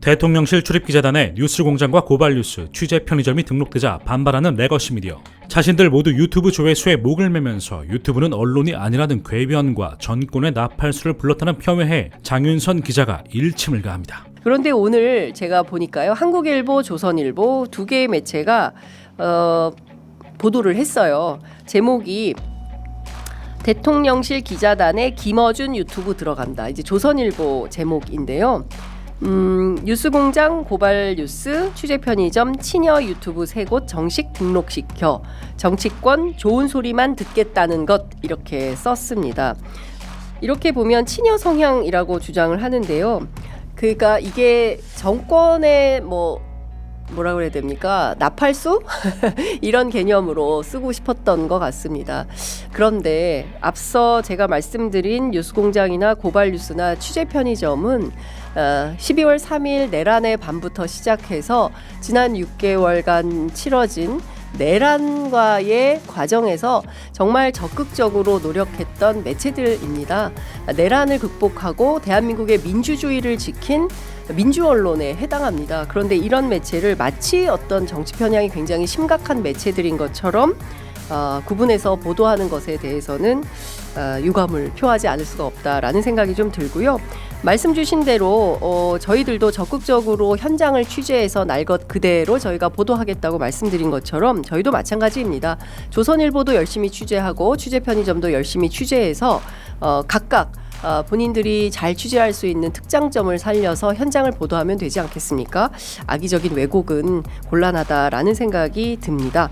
대통령실 출입기자단에 뉴스공장과 고발뉴스, 취재 편의점이 등록되자 반발하는 레거시 미디어. 자신들 모두 유튜브 조회수에 목을 매면서 유튜브는 언론이 아니라는 궤변과 전권의 나팔수를 불렀다는 폄훼에 장윤선 기자가 일침을 가합니다. 그런데 오늘 제가 보니까요. 한국일보, 조선일보 두 개의 매체가 어, 보도를 했어요. 제목이 대통령실 기자단에 김어준 유튜브 들어간다. 이제 조선일보 제목인데요. 음, 뉴스공장 고발 뉴스 취재 편의점 친여 유튜브 세 곳 정식 등록시켜 정치권 좋은 소리만 듣겠다는 것 이렇게 썼습니다. 이렇게 보면 친여 성향이라고 주장을 하는데요. 그러니까 이게 정권의 뭐 뭐라 그래야 됩니까? 나팔수? 이런 개념으로 쓰고 싶었던 것 같습니다. 그런데 앞서 제가 말씀드린 뉴스공장이나 고발뉴스나 취재 편의점은 어, 12월 3일 내란의 밤부터 시작해서 지난 6개월간 치러진 내란과의 과정에서 정말 적극적으로 노력했던 매체들입니다. 내란을 극복하고 대한민국의 민주주의를 지킨 민주 언론에 해당합니다. 그런데 이런 매체를 마치 어떤 정치 편향이 굉장히 심각한 매체들인 것처럼 어, 구분해서 보도하는 것에 대해서는 어, 유감을 표하지 않을 수가 없다라는 생각이 좀 들고요. 말씀 주신 대로 어, 저희들도 적극적으로 현장을 취재해서 날 것 그대로 저희가 보도하겠다고 말씀드린 것처럼 저희도 마찬가지입니다. 조선일보도 열심히 취재하고 취재 편의점도 열심히 취재해서 어, 각각 어, 본인들이 잘 취재할 수 있는 특장점을 살려서 현장을 보도하면 되지 않겠습니까? 악의적인 왜곡은 곤란하다라는 생각이 듭니다.